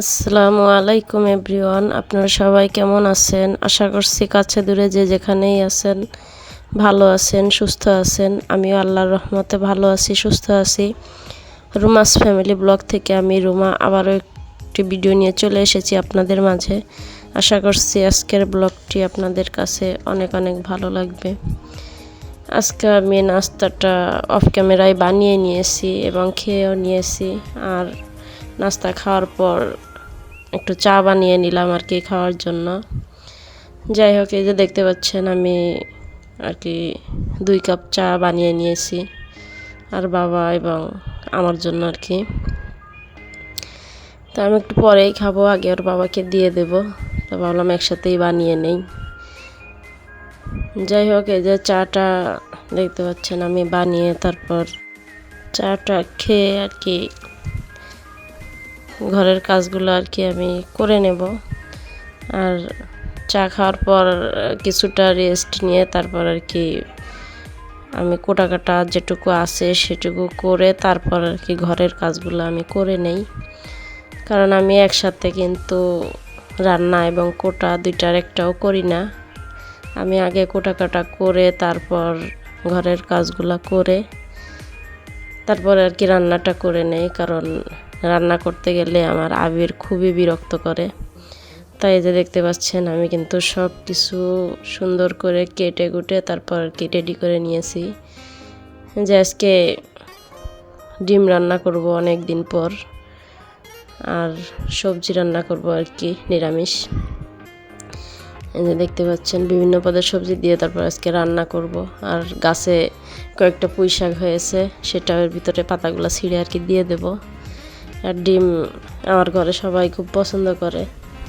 আসসালামু আলাইকুম এভরিওয়ান, আপনারা সবাই কেমন আছেন? আশা করছি কাছে দূরে যে যেখানেই আছেন, ভালো আছেন, সুস্থ আছেন। আমিও আল্লাহর রহমতে ভালো আছি, সুস্থ আছি। রুমাস ফ্যামিলি ব্লগ থেকে আমি রুমা আবারও একটি ভিডিও নিয়ে চলে এসেছি আপনাদের মাঝে। আশা করছি আজকের ব্লগটি আপনাদের কাছে অনেক অনেক ভালো লাগবে। আজকে আমি নাস্তাটা অফ ক্যামেরায় বানিয়ে নিয়েছি এবং খেয়েও নিয়েছি। আর নাস্তা খাওয়ার পর একটু চা বানিয়ে নিলাম আর কি খাওয়ার জন্য। যাই হোক, এই যে দেখতে পাচ্ছেন আমি আর কি দুই কাপ চা বানিয়ে নিয়েছি আর বাবা এবং আমার জন্য আর কি। তো আমি একটু পরেই খাব, আগে ওর বাবাকে দিয়ে দেব। তো ভাবলাম একসাথেই বানিয়ে নেই। যাই হোক, এই যে চাটা দেখতে পাচ্ছেন আমি বানিয়ে তারপর চাটা খেয়ে আর কি ঘরের কাজগুলো আর কি আমি করে নেব। আর চা খাওয়ার পর কিছুটা রেস্ট নিয়ে তারপর আর কি আমি কোটা কাটা যেটুকু আছে সেটুকু করে তারপর আর কি ঘরের কাজগুলো আমি করে নেই। কারণ আমি একসাথে কিন্তু রান্না এবং কোটা দুইটার একটাও করি না। আমি আগে কোটা কাটা করে তারপর ঘরের কাজগুলো করে তারপর আর কি রান্নাটা করে নেই। কারণ রান্না করতে গেলে আমার আবির খুবই বিরক্ত করে। তাই যে দেখতে পাচ্ছেন, আমি কিন্তু সব কিছু সুন্দর করে কেটে কুটে তারপর কি রেডি করে নিয়েছি। যে আজকে ডিম রান্না করব অনেক দিন পর, আর সবজি রান্না করব আর কি, নিরামিষ। এই যে দেখতে পাচ্ছেন, বিভিন্ন পদের সবজি দিয়ে তারপর আজকে রান্না করব। আর গাছে কয়েকটা পুঁই শাক হয়েছে সেটার ভিতরে পাতাগুলো ছিঁড়ে আর কি দিয়ে দেব। আর ডিম আমার ঘরে সবাই খুব পছন্দ করে।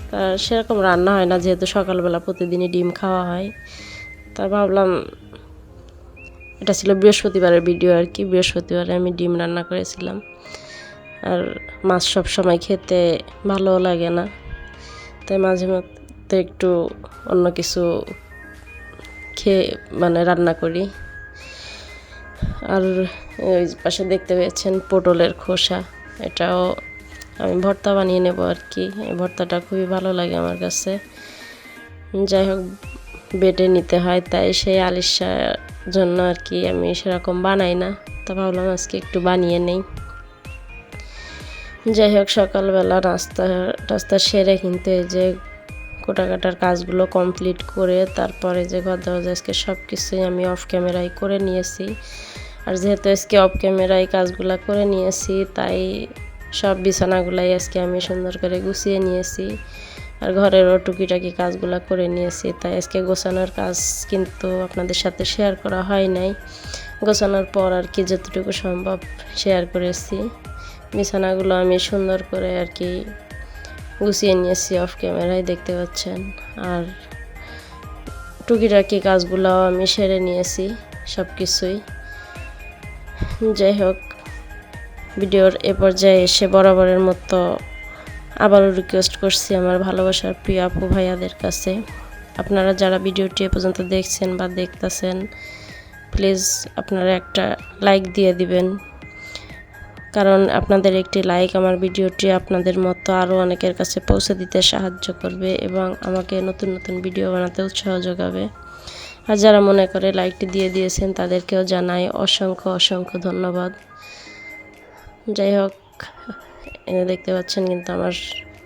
তা সেরকম রান্না হয় না, যেহেতু সকালবেলা প্রতিদিনই ডিম খাওয়া হয়। তা ভাবলাম এটা ছিল বৃহস্পতিবারের ভিডিও আর কি, বৃহস্পতিবারে আমি ডিম রান্না করেছিলাম। আর মাছ সব সময় খেতে ভালো লাগে না। তাই মাঝে মধ্যে একটু অন্য কিছু খেয়ে মানে রান্না করি। আর ওই পাশে দেখতে পেয়েছেন পটলের খোসা। এটাও আমি ভর্তা বানিয়ে নেব আর কি। ভর্তাটা খুবই ভালো লাগে আমার কাছে। যাই হোক, বেটে নিতে হয়, তাই সেই আলিশার জন্য আর কি আমি সেরকম বানাই না। তা ভাবলাম আজকে একটু বানিয়ে নেই। যাই হোক, সকালবেলা নাস্তা টাস্তা সেরে কিন্তু এই যে কোটা কাটার কাজগুলো কমপ্লিট করে তারপরে যে ঘর দেওয়া আজকে সব কিছুই আমি অফ ক্যামেরায় করে নিয়েছি। আর যেহেতু আজকে অফ ক্যামেরায় কাজগুলো করে নিয়েছি, তাই সব বিছানাগুলাই আজকে আমি সুন্দর করে গুছিয়ে নিয়েছি। আর ঘরেরও টুকিটাকি কাজগুলো করে নিয়েছি, তাই আজকে গোছানোর কাজ কিন্তু আপনাদের সাথে শেয়ার করা হয় নাই। গোছানোর পর আর কি যতটুকু সম্ভব শেয়ার করেছি। বিছানাগুলো আমি সুন্দর করে আর কি গুছিয়ে নিয়েছি অফ ক্যামেরায় দেখতে পাচ্ছেন। আর টুকিটাকি কাজগুলো আমি সেরে নিয়েছি সব কিছুই যাই হোক ভিডিওর এ পর্যায়ে এসে বরাবরের মতো আবারও রিকোয়েস্ট করছি আমার ভালোবাসার প্রিয় আপু ভাইয়াদের কাছে। আপনারা যারা ভিডিওটি এ পর্যন্ত দেখছেন বা দেখতেছেন প্লিজ আপনারা একটা লাইক দিয়ে দিবেন। কারণ আপনাদের একটি লাইক আমার ভিডিওটি আপনাদের মতো আরও অনেকের কাছে পৌঁছে দিতে সাহায্য করবে এবং আমাকে নতুন নতুন ভিডিও বানাতে উৎসাহ যোগাবে। আর যারা মনে করে লাইকটি দিয়ে দিয়েছেন তাদেরকেও জানাই অসংখ্য অসংখ্য ধন্যবাদ। যাই হোক, এনে দেখতে পাচ্ছেন কিন্তু আমার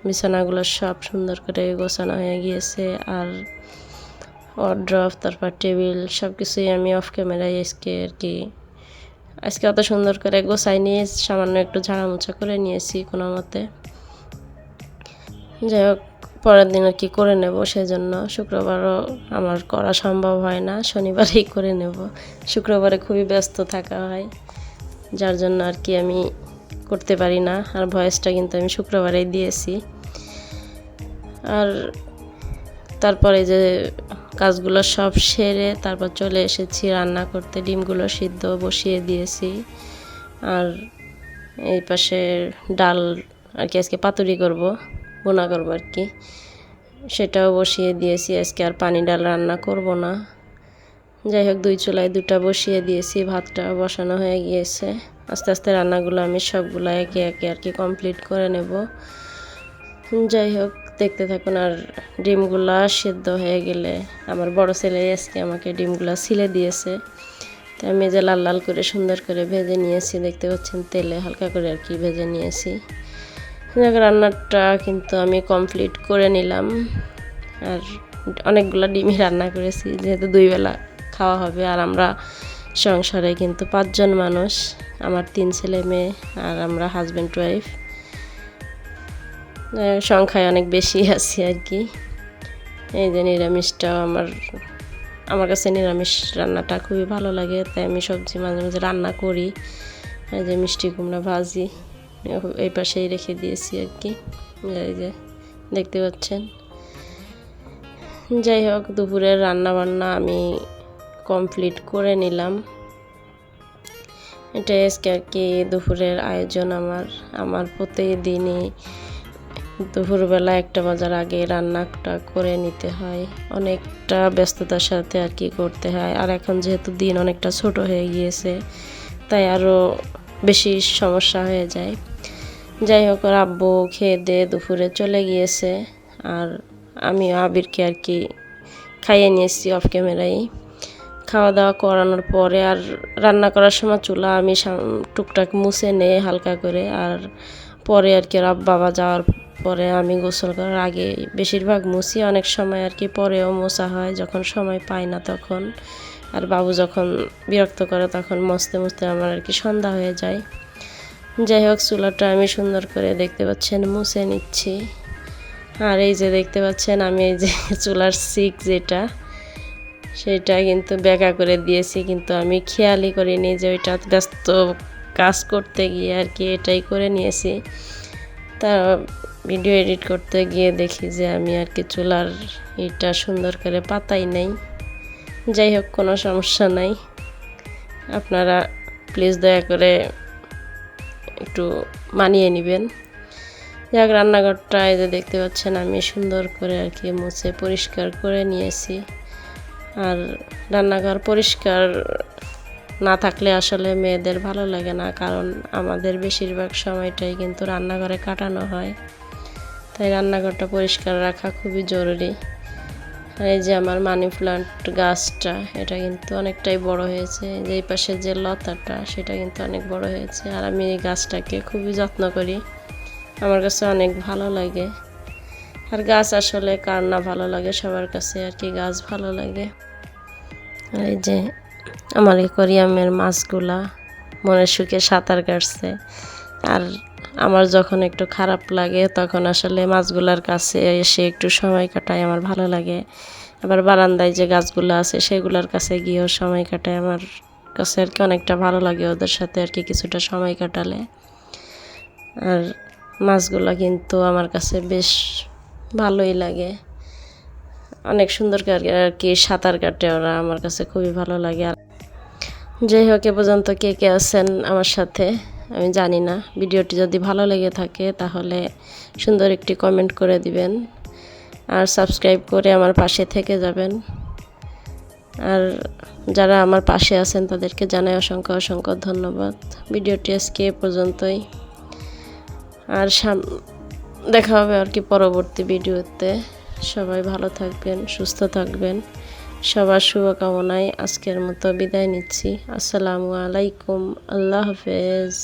বিছানাগুলো সব সুন্দর করে গোছানো হয়ে গিয়েছে আর অড্রফ তারপর টেবিল সব কিছুই আমি অফ ক্যামেরায় আজকে আর কি, আজকে অত সুন্দর করে গোছাই নিয়ে সামান্য একটু ঝাড়ামোছা করে নিয়েছি কোনো মতে। যাই হোক পরের দিন আর কি করে নেব, সেজন্য শুক্রবারও আমার করা সম্ভব হয় না, শনিবারেই করে নেব। শুক্রবারে খুবই ব্যস্ত থাকা হয়, যার জন্য আর কি আমি করতে পারি না, আর ভয়েসটা কিন্তু আমি শুক্রবারেই দিয়েছি। আর তারপরে যে কাজগুলো সব সেরে তারপর চলে এসেছি, রান্না করতে ডিমগুলো সিদ্ধ বসিয়ে দিয়েছি। আর এই পাশে ডাল আর কি আজকে পাতুরি করব। বোনা করব আর কি। সেটাও বসিয়ে দিয়েছি, আজকে আর পানি ডাল রান্না করব না। যাই হোক, দুই চুলায় দুটা বসিয়ে দিয়েছি, ভাতটা বসানো হয়ে গিয়েছে। আস্তে আস্তে রান্নাগুলো আমি সবগুলো একে একে আর কি কমপ্লিট করে নেব। যাই হোক, দেখতে থাকুন আর ডিমগুলা সেদ্ধ হয়ে গেলে। আমার বড় ছেলে আজকে আমাকে ডিমগুলা ছিলে দিয়েছে। তো আমি যে লাল লাল করে সুন্দর করে ভেজে নিয়েছি, দেখতে পাচ্ছেন তেলে হালকা করে আর কি ভেজে নিয়েছি। রান্নাটা কিন্তু আমি কমপ্লিট করে নিলাম। আর অনেকগুলো ডিমই রান্না করেছি, যেহেতু দুই বেলা খাওয়া হবে আর আমরা সংসারে কিন্তু পাঁচজন মানুষ, আমার তিন ছেলে মেয়ে আর আমরা হাজব্যান্ড ওয়াইফ সংখ্যায় অনেক বেশি আছি আর কি। এই যে নিরামিষটাও আমার আমার কাছে নিরামিষ রান্নাটা খুবই ভালো লাগে, তাই আমি সবজি মাঝে মাঝে রান্না করি। এই যে মিষ্টি কুমড়া ভাজি এই পাশেই রেখে দিয়েছি আর কি। এই যে, দেখতে পাচ্ছেন? যাই হোক, দুপুরের রান্না বান্না আমি কমপ্লিট করে নিলাম। এটা আজকে আর কি দুপুরের আয়োজন আমার। আমার প্রতিদিনই দুপুরবেলা একটা বাজার আগে রান্নাটা করে নিতে হয়। অনেকটা ব্যস্ততার সাথে আর কি করতে হয়। আর এখন যেহেতু দিন অনেকটা ছোট হয়ে গিয়েছে, তাই আরও বেশি সমস্যা হয়ে যায়। যাই হোক, ওর আব্বু খেয়ে দিয়ে দুপুরে চলে গিয়েছে। আর আমি আবিরকে আর কি খাইয়ে নিয়েছি অফ ক্যামেরায় খাওয়া দাওয়া করানোর পরে আর রান্না করার সময় চুলা আমি টুকটাক মুছে নেই হালকা করে আর পরে আর কি রাব বাবা যাওয়ার পরে আমি গোসল করার আগে বেশিরভাগ মুছি। অনেক সময় আর কি পরেও মোছা হয়, যখন সময় পাই না তখন। আর বাবু যখন বিরক্ত করে তখন মুছতে মুছতে আমার আর কি সন্ধ্যা হয়ে যায়। যাই হোক, চুলাটা আমি সুন্দর করে দেখতে পাচ্ছেন, মুছে নিচ্ছি। আর এই যে দেখতে পাচ্ছেন, আমি এই যে চুলার সিক যেটা, সেটা কিন্তু বেঁকা করে দিয়েছি, কিন্তু আমি খেয়ালই করিনি যে ওইটা ব্যস্ত কাজ করতে গিয়ে আর কি এটাই করে নিয়েছি। তা ভিডিও এডিট করতে গিয়ে দেখি যে আমি আর কি চুলার এটা সুন্দর করে পাতাই নাই। যাই হোক, কোনো সমস্যা নাই। আপনারা প্লিজ দয়া করে একটু মানিয়ে নেবেন। যাক, রান্নাঘরটা এই যে দেখতে পাচ্ছেন, আমি সুন্দর করে আর কি মুছে পরিষ্কার করে নিয়েছি। আর রান্নাঘর পরিষ্কার না থাকলে আসলে মেয়েদের ভালো লাগে না, কারণ আমাদের বেশিরভাগ সময়টাই কিন্তু রান্নাঘরে কাটানো হয়। তাই রান্নাঘরটা পরিষ্কার রাখা খুবই জরুরি। এই যে আমার মানি প্লান্ট গাছটা, এটা কিন্তু অনেকটাই বড় হয়েছে। যে পাশে যে লতাটা, সেটা কিন্তু অনেক বড় হয়েছে। আর আমি এই গাছটাকে খুবই যত্ন করি। আমার কাছে অনেক ভালো লাগে। আর গাছ আসলে কার না ভালো লাগে, সবার কাছে আর কি গাছ ভালো লাগে। এই যে আমার কোরিয়ামের মাছগুলা মনের সুখে সাঁতার কাটছে। আর আমার যখন একটু খারাপ লাগে, তখন আসলে মাছগুলার কাছে এসে একটু সময় কাটায় আমার ভালো লাগে। আবার বারান্দায় যে গাছগুলো আছে, সেগুলোর কাছে গিয়েও সময় কাটায় আমার কাছে আর কি অনেকটা ভালো লাগে ওদের সাথে আর কি কিছুটা সময় কাটালে। আর মাছগুলো কিন্তু আমার কাছে বেশ ভালোই লাগে। অনেক সুন্দর আর কি সাঁতার কাটে ওরা, আমার কাছে খুবই ভালো লাগে। আর যাই হোক, এ পর্যন্ত কে কে আছেন আমার সাথে? আমি জানি না। ভিডিওটি যদি ভালো লেগে থাকে তাহলে সুন্দর একটি কমেন্ট করে দিবেন। আর সাবস্ক্রাইব করে আমার পাশে থেকে যাবেন। আর যারা আমার পাশে আছেন তাদেরকে জানাই অসংখ্য অসংখ্য ধন্যবাদ। ভিডিওটি আজকে এ পর্যন্তই। আর সাম, দেখা হবে আর কি পরবর্তী ভিডিওতে। সবাই ভালো থাকবেন, সুস্থ থাকবেন। সবার শুভকামনায় আজকের মতো বিদায় নিচ্ছি। আসসালামু আলাইকুম। আল্লাহ হাফেজ।